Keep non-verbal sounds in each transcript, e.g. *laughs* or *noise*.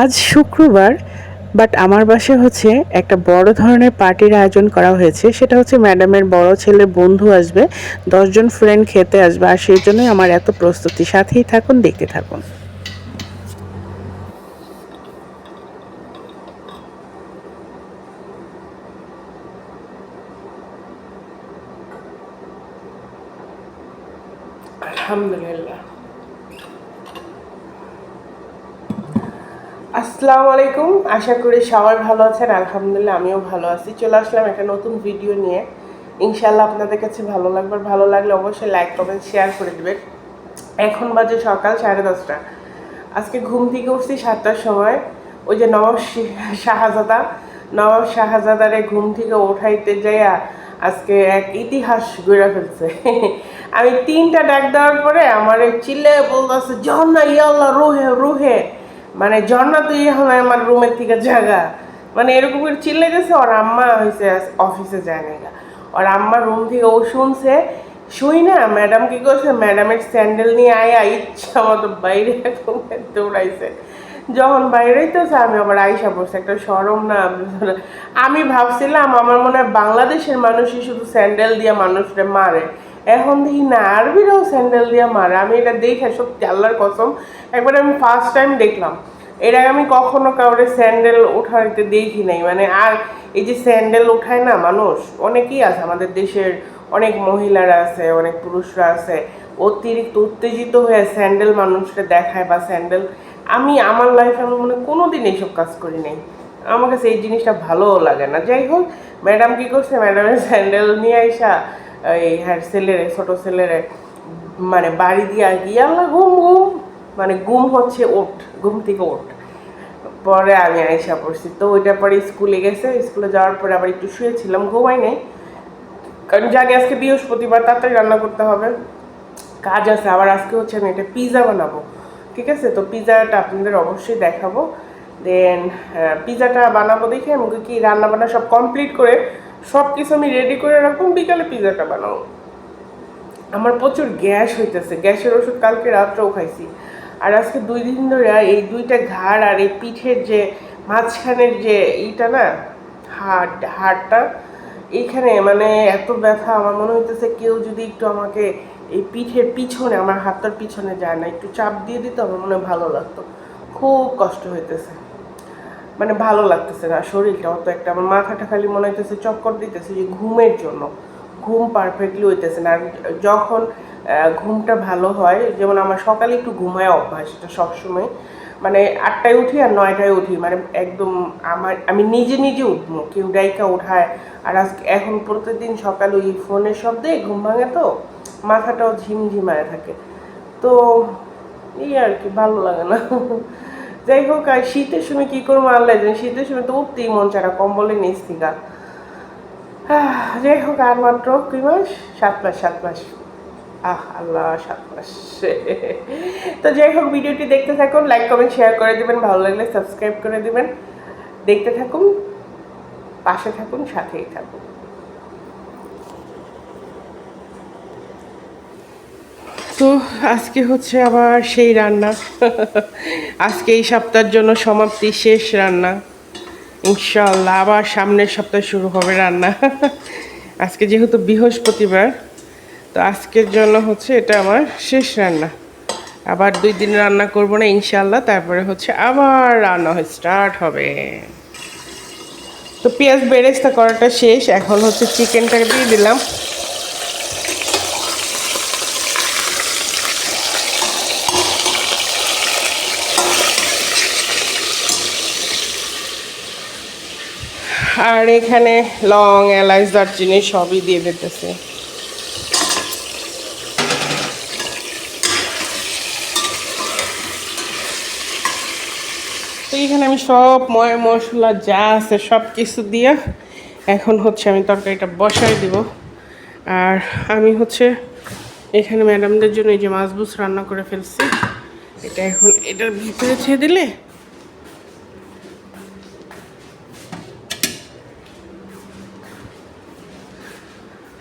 আজ শুক্রবার বাট আমার বাসে হচ্ছে একটা বড় ধরনের পার্টির আয়োজন করা হয়েছে। সেটা হচ্ছে ম্যাডামের বড় ছেলে বন্ধু আসবে, দশজন ফ্রেন্ড খেতে আসবে, আর সেই জন্যই আমার এত প্রস্তুতি। সাথেই থাকুন, দেখতে থাকুন। আলহামদুলিল্লাহ। আসসালামু আলাইকুম। আশা করি সবাই ভালো আছেন। আলহামদুলিল্লাহ, আমিও ভালো আছি। চলে আসলাম একটা নতুন ভিডিও নিয়ে। ইনশাল্লাহ আপনাদের কাছে ভালো লাগবে। ভালো লাগলে অবশ্যই লাইক, কমেন্ট, শেয়ার করে দেবেন। এখন বাজে সকাল সাড়ে দশটা। আজকে ঘুম থেকে উঠছি সাতটার সময়। ওই যে নবাব শাহজাদা। নবাব শাহজাদারে ঘুম থেকে ওঠাইতে যাইয়া আজকে এক ইতিহাস গড়ে ফেলছে। আমি তিনটা ডাক দেওয়ার পরে আমার চিল্লে বলতে বলতেছে ঝর্ণা ইয়াল্লা রুহে রুহে। মানে ইয়ে হয় আমার রুমের থেকে জায়গা। মানে এরকম করে চিল্লে গেছে ওর আম্মা হয়েছে অফিসে যায় না ওর আম্মা রুম থেকে ও শুনছে, শুই না ম্যাডাম কি করছে ম্যাডামের স্যান্ডেল নিয়ে আয়া ইচ্ছা মতো বাইরে দৌড়াইছে। যখন বাইরেই তো আমি আবার আইসা পড়ছে, একটা সরম না, আমি ভাবছিলাম, আমার মনে হয় বাংলাদেশের মানুষই শুধু স্যান্ডেল দিয়ে মানুষরা মারে। এখন দেখি না, আরবিরাও স্যান্ডেল দিয়ে মারে। আমি এটা দেখে সত্যি আল্লাহর কসম, একবার আমি ফার্স্ট টাইম দেখলাম। এর আগে আমি কখনো কাউরে স্যান্ডেল উঠাইতে দেখি নাই। মানে আর এই যে স্যান্ডেল উঠায় না মানুষ, অনেকেই আছে আমাদের দেশের, অনেক মহিলারা আছে, অনেক পুরুষরা আছে, অতিরিক্ত উত্তেজিত হয়ে স্যান্ডেল মানুষকে দেখায় বা স্যান্ডেল আমি, আমার লাইফে আমি মনে হয় কোনোদিন এইসব কাজ করি নাই। আমার কাছে এই জিনিসটা ভালোও লাগে না। যাই হোক ম্যাডাম কী করছে? ম্যাডামের স্যান্ডেল নিয়ে আইসা এই হ্যাঁ ছেলেরে, ছোটো ছেলেরে মানে বাড়ি দিয়ে আর কি আল্লাহ ঘুম ঘুম মানে ঘুম হচ্ছে ওঠ, ঘুম থেকে ওঠ। পরে আমি আইসা পড়ছি। তো ওইটা পরে স্কুলে গেছে, স্কুলে যাওয়ার পরে আবার একটু শুয়েছিলাম, ঘুমাই নাই। কারণ জানি আজকে বৃহস্পতিবার, তাড়াতাড়ি রান্না করতে হবে। কাজ আছে, আবার আজকে হচ্ছে আমি একটা পিৎজা বানাবো। ঠিক আছে? তো পিজাটা আপনাদের অবশ্যই দেখাবো। দেন পিৎজাটা বানাবো দেখে আমি কি রান্না বান্না সব কমপ্লিট করে সব কিছু আমি রেডি করে রাখব, বিকালে পিজাটা বানাবো। আমার প্রচুর গ্যাস হইতেছে, গ্যাসের ওষুধ কালকে রাত্রেও খাইছি। আর আজকে দুই দিন ধরে এই দুইটা ঘাড় আর এই পিঠের যে মাঝখানের যে ইটা না, হাড়, হাড়টা, এইখানে মানে এত ব্যথা, আমার মনে হইতেছে কেউ যদি একটু আমাকে এই পিঠের পিছনে, আমার হাতটার পিছনে যায় না, একটু চাপ দিয়ে দিত, আমার মনে ভালো লাগতো। খুব কষ্ট হইতেছে। মানে ভালো লাগতেছে না, শরীরটা অত একটা, আমার মাথাটা খালি মনে হইতেছে চক্কর দিতেছে যে ঘুমের জন্য। ঘুম পারফেক্টলি হইতেছে না। যখন ঘুমটা ভালো হয়, যেমন আমার সকালে একটু ঘুমায় অভ্যাস, এটা সবসময় মানে আটটায় উঠি আর নয়টায় উঠি মানে একদম আমার, আমি নিজে নিজে উঠবো, কেউ ডাইকা উঠায়। আর আজকে এখন প্রতিদিন সকালে ওই ফোনের শব্দে ঘুম ভাঙে তো, মাথাটাও ঝিমঝিমায় থাকে। তো, এই আর কি, ভালো লাগে না। যাই হোক, আর শীতের সময় কী করব আল্লাহ জানে, শীতের সময় তো উঠতেই মন চায় না, কম্বলের নিচ থেকে। যাই হোক, আর মাত্র দুই মাস? সাত মাস সাত মাস। আহ, আল্লাহ, সাত মাস। তো যাই হোক, ভিডিওটি দেখতে থাকুন লাইক কমেন্ট শেয়ার করে দিবেন, ভালো লাগলে সাবস্ক্রাইব করে দিবেন। দেখতে থাকুন, পাশে থাকুন, সাথেই থাকুন। তো আজকে হচ্ছে আবার সেই রান্না। *laughs* আজকে এই সপ্তাহের জন্য সমাপ্তি, শেষ রান্না। ইনশাল্লাহ আবার সামনের সপ্তাহে শুরু হবে রান্না। *laughs* আজকে যেহেতু বৃহস্পতিবার, তো আজকের জন্য হচ্ছে এটা আমার শেষ রান্না। আবার দুই দিন রান্না করব না ইনশাল্লাহ তারপরে হচ্ছে আবার রান্না হয় স্টার্ট হবে। তো পেঁয়াজ বেরেস্তা করাটা শেষ, এখন হচ্ছে চিকেনটাকে দিয়ে দিলাম। আর এখানে লং এলাচ দারচিনি সবই দিয়ে দিতেছে। তো এখানে আমি সব ময়, মশলা যা আছে সব কিছু দিয়ে এখন হচ্ছে আমি তরকারিটা বসাই দিব। আর আমি হচ্ছে এখানে ম্যাডামদের জন্য এই যে মাছবুস রান্না করে ফেলছি। এটা এখন এটার ভিতরে ছেড়ে দিলে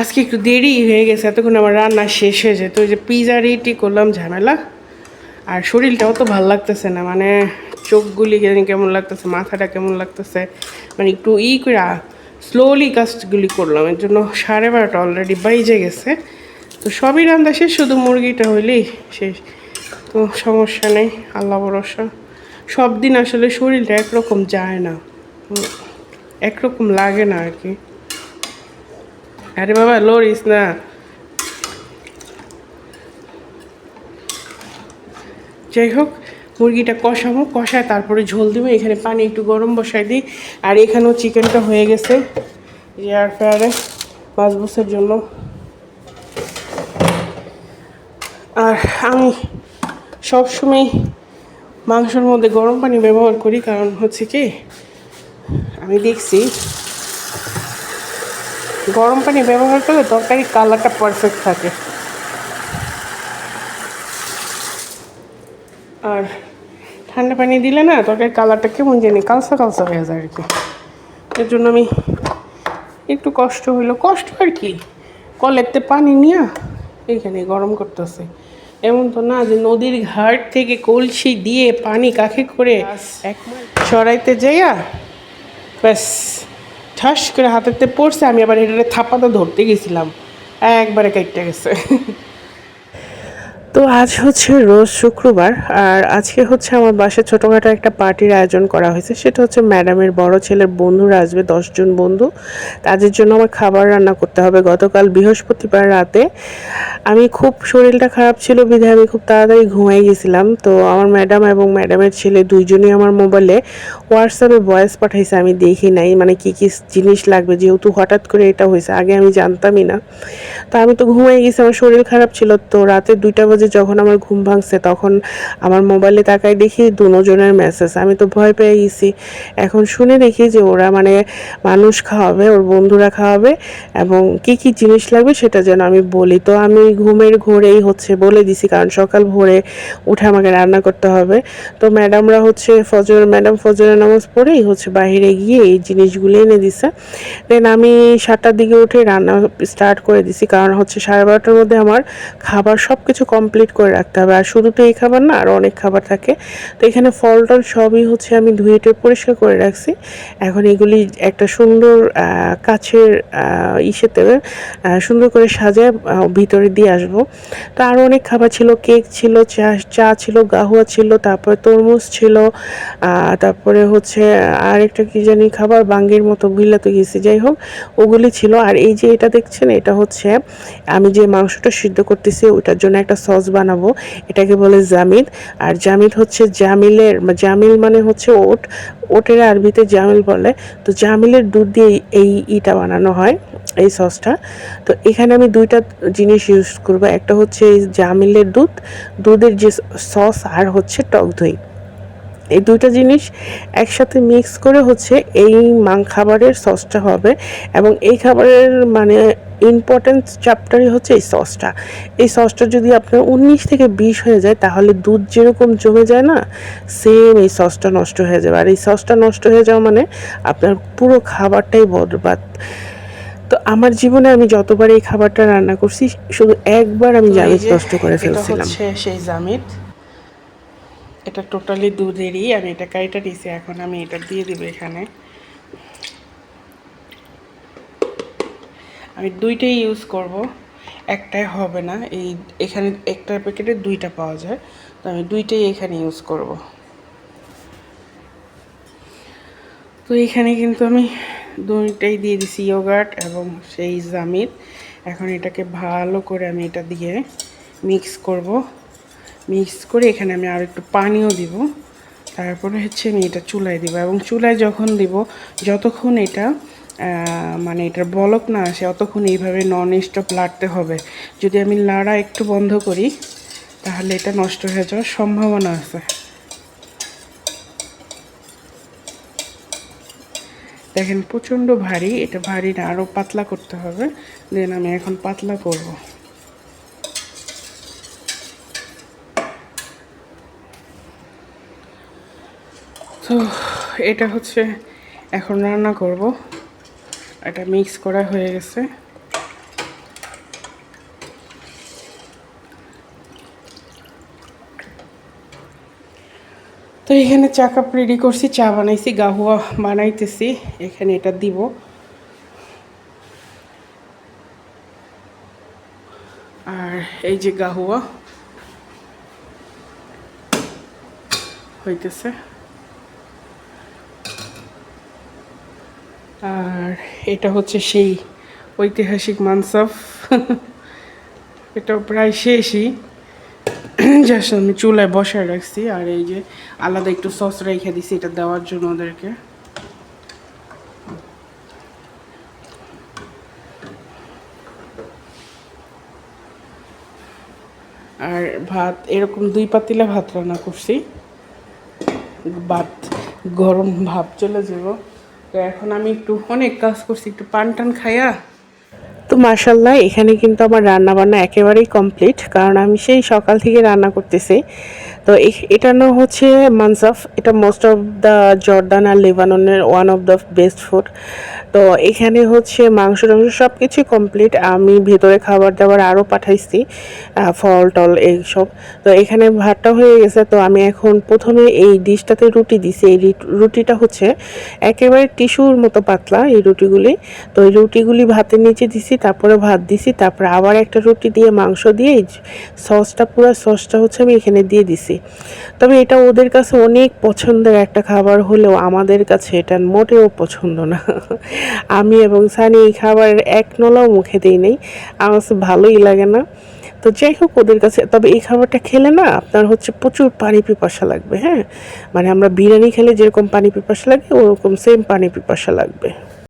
আজকে একটু দেরি হয়ে গেছে, এতক্ষণ আমার রান্না শেষ হয়ে যেত। ওই যে পিজা রেটি করলাম, ঝামেলা। আর শরীরটাও তো ভালো লাগতেছে না মানে চোখগুলি কেমন লাগতেছে, মাথাটা কেমন লাগতেছে মানে একটু ই করে স্লোলি কাজগুলি করলাম। এর জন্য সাড়ে বারোটা অলরেডি বাইজে গেছে। তো সবই রান্না শেষ, শুধু মুরগিটা হইলেই শেষ। তো সমস্যা নেই, আল্লাহ ভরসা। সব দিন আসলে শরীরটা একরকম যায় না, একরকম লাগে না আর কি। আরে বাবা, লড়িস না। যাই হোক, মুরগিটা কষাবো, কষায় তারপরে ঝোল দিব। এখানে পানি একটু গরম বসাই দিই। আর এখানেও চিকেনটা হয়ে গেছে এয়ার ফ্রায়ারে বাসবুসের জন্য। আর আমি সবসময় মাংসের মধ্যে গরম পানি ব্যবহার করি, কারণ হচ্ছে কি, আমি দেখছি গরম পানি ব্যবহার করলে তরকারির কালারটা পারফেক্ট থাকে। আর ঠান্ডা পানি দিলে না তরকারির কালারটা কেমন জানি কালসা কালসা হয়ে যায় আর কি। এর জন্য আমি একটু কষ্ট হইল কষ্ট আর কি। কলেরতে পানি নিয়ে এইখানে গরম করতেছে। এমন তো না যে নদীর ঘাট থেকে কলসি দিয়ে পানি কাকে করে এক সরাইতে যাইয়া ব্যাস। ঠাস করে হাতেতে পড়ছে আমি আবার এটা থাপাতে ধরতে গেছিলাম। একবারে কেটে গেছে। তো আজ হচ্ছে রোজ শুক্রবার, আর আজকে হচ্ছে আমার বাসায় ছোটোখাটো একটা পার্টির আয়োজন করা হয়েছে। সেটা হচ্ছে ম্যাডামের বড় ছেলের বন্ধুরা আসবে, দশজন বন্ধু। তাদের জন্য আমার খাবার রান্না করতে হবে। গতকাল বৃহস্পতিবার রাতে আমি খুব শরীরটা খারাপ ছিল বিধায় আমি খুব তাড়াতাড়ি ঘুমাই গেছিলাম। তো আমার ম্যাডাম এবং ম্যাডামের ছেলে দুইজনই আমার মোবাইলে হোয়াটসঅ্যাপে ভয়েস পাঠাইছে, আমি দেখি নাই মানে কি কি জিনিস লাগবে? যেহেতু হঠাৎ করে এটা হয়েছে, আগে আমি জানতামই না। তো আমি তো ঘুমাই গেছি, আমার শরীর খারাপ ছিল। তো রাতে দুইটা বাজে যখন আমার ঘুম ভাঙছে, তখন আমার মোবাইলে তাকাই দেখি দুজনের মেসেজ আমি তো ভয় পেয়ে গেছি। এখন শুনে দেখি যে ওরা মানে মানুষ খাওয়াবে, ওর বন্ধুরা খাওয়াবে এবং কি কি জিনিস লাগবে সেটা যেন আমি বলি। তো আমি ঘুমের ঘোরেই হচ্ছে বলে দিছি, কারণ সকাল ভোরে উঠে আমাকে রান্না করতে হবে। তো ম্যাডামরা হচ্ছে ফজর ম্যাডাম ফজরের নামাজ পড়েই হচ্ছে বাইরে গিয়ে এই জিনিসগুলো এনে দিছে। দেন আমি সাতটার দিকে উঠে রান্না স্টার্ট করে দিছি, কারণ হচ্ছে সাড়ে বারোটার মধ্যে আমার খাবার সব কিছু কমপ্লিট করে রাখতে হবে। আর শুধু তো এই খাবার না আরও অনেক খাবার থাকে। তো এখানে ফল টল সবই হচ্ছে আমি ধুয়ে টুয়ে পরিষ্কার করে রাখছি। এখন এগুলি একটা সুন্দর কাছের ইসেতে সুন্দর করে সাজায় ভিতরে দিয়ে আসব। তো আরও অনেক খাবার ছিল। কেক ছিল, চা চা ছিল, গাহুয়া ছিল, তারপরে তরমুজ ছিল তারপরে হচ্ছে আর একটা কি জানি খাবার, বাঙ্গির মতো ভুলাতে গেছি। যাই হোক, ওগুলি ছিল। আর এই যে এটা দেখছেন, এটা হচ্ছে, আমি যে মাংসটা সিদ্ধ করতেছি ওটার জন্য একটা সস বানাবো, এটাকে বলে জামিদ আর জামিদ হচ্ছে জামিলের জামিল মানে হচ্ছে ওট, ওটের আরবিতে জামিল বলে। তো জামিলের দুধ দিয়ে এই ইটা বানানো হয়, এই সসটা। তো এখানে আমি দুইটা জিনিস ইউজ করব। একটা হচ্ছে এই জামিলের দুধ, দুধের যে সস আর হচ্ছে টক দই। এই দুইটা জিনিস একসাথে মিক্স করে হচ্ছে এই মাং খাবারের সসটা হবে। এবং এই খাবারের মানে ইম্পর্টেন্ট চ্যাপ্টারই হচ্ছে এই সসটা এই সসটা যদি আপনার উনিশ থেকে বিশ হয়ে যায় তাহলে দুধ যেরকম জমে যায় না সেম এই সসটা নষ্ট হয়ে যাবে। আর এই সসটা নষ্ট হয়ে যাওয়া মানে আপনার পুরো খাবারটাই বরবাদ। তো আমার জীবনে আমি যতবার এই খাবারটা রান্না করছি শুধু একবার আমি তো এই জামিজ নষ্ট করে ফেলছিলাম। সেই জামিদ এটা টোটালি দুধেরই আমি এটা কাইটা দিয়েছি এখন আমি এটা দিয়ে দিব এখানে। আমি দুইটাই ইউজ করব। একটাই হবে না, এই এখানে একটা প্যাকেটে দুইটা পাওয়া যায়। তো আমি দুইটাই এখানে ইউজ করব। তো এখানে কিন্তু আমি দুইটাই দিয়ে দিছি ইয়োগার্ট এবং সেই জামিদ এখন এটাকে ভালো করে আমি এটা দিয়ে মিক্স করব। মিক্স করে এখানে আমি আর একটু পানিও দিব। তারপরে হচ্ছে আমি এটা চুলায় দিব এবং চুলায় যখন দিব, যতক্ষণ এটা মানে এটার বলক না আসে, অতক্ষণ এইভাবে নন স্টপ লাড়তে হবে। যদি আমি লাড়া একটু বন্ধ করি, তাহলে এটা নষ্ট হয়ে যাওয়ার সম্ভাবনা আছে। দেখেন, প্রচণ্ড ভারী, এটা ভারী না আরও পাতলা করতে হবে। দেন আমি এখন পাতলা করব। তো, এটা হচ্ছে, এখন রান্না করব। এটা মিক্স করা হয়ে গেছে। তো এখানে চা কাপ রেডি করছি, চা বানাইছি, গাহুয়া বানাইতেছি, এখানে এটা দিব। আর এই যে গাহুয়া হইতেছে। আর এটা হচ্ছে সেই ঐতিহাসিক মানসাফ। এটা প্রায় শেষই। জাস্ট আমি চুলায় বসায় রাখছি, আর এই যে আলাদা একটু সস রেখে দিছি এটা দেওয়ার জন্য ওদেরকে। আর ভাত, এরকম দুই পাতিলা ভাত রান্না করছি। ভাত গরম ভাব চলে যাব। তো এখন আমি একটু অনেক কাজ করছি, একটু পান টান খাইয়া। তো মার্শাল্লাহ এখানে কিন্তু আমার রান্না বান্না একেবারেই কমপ্লিট কারণ আমি সেই সকাল থেকে রান্না করতেছি। তো এটা না হচ্ছে মানসাফ। এটা মোস্ট অফ দ্য জর্দান আর লেবাননের one of the best food তো এখানে হচ্ছে মাংস টাংস সব কিছুই কমপ্লিট আমি ভেতরে খাবার দাবার আরও পাঠাইছি ফল টল এইসব। তো এখানে ভাতটা হয়ে গেছে। তো আমি এখন প্রথমে এই ডিশটাতে রুটি দিছি। এই রুটিটা হচ্ছে একেবারে টিস্যুর মতো পাতলা এই রুটিগুলি। তো এই রুটিগুলি ভাতের নিচে দিছি, তারপরে ভাত দিছি, তারপরে আবার একটা রুটি দিয়ে মাংস দিয়ে সসটা পুরো সসটা হচ্ছে আমি এখানে দিয়ে দিছি। তবে এটা ওদের কাছে অনেক পছন্দের একটা খাবার হলেও আমাদের কাছে এটা মোটেও পছন্দ না। আমি এবং সানি এই খাবারের এক নলাও মুখে দিই নেই। আমার ভালোই লাগে না। তো যাই হোক ওদের কাছে, তবে এই খাবারটা খেলে না আপনার হচ্ছে প্রচুর পানি পিপাসা লাগবে হ্যাঁ? মানে আমরা বিরিয়ানি খেলে যেরকম পানি পিপাসা লাগে, ওরকম সেম পানি পিপাসা লাগবে।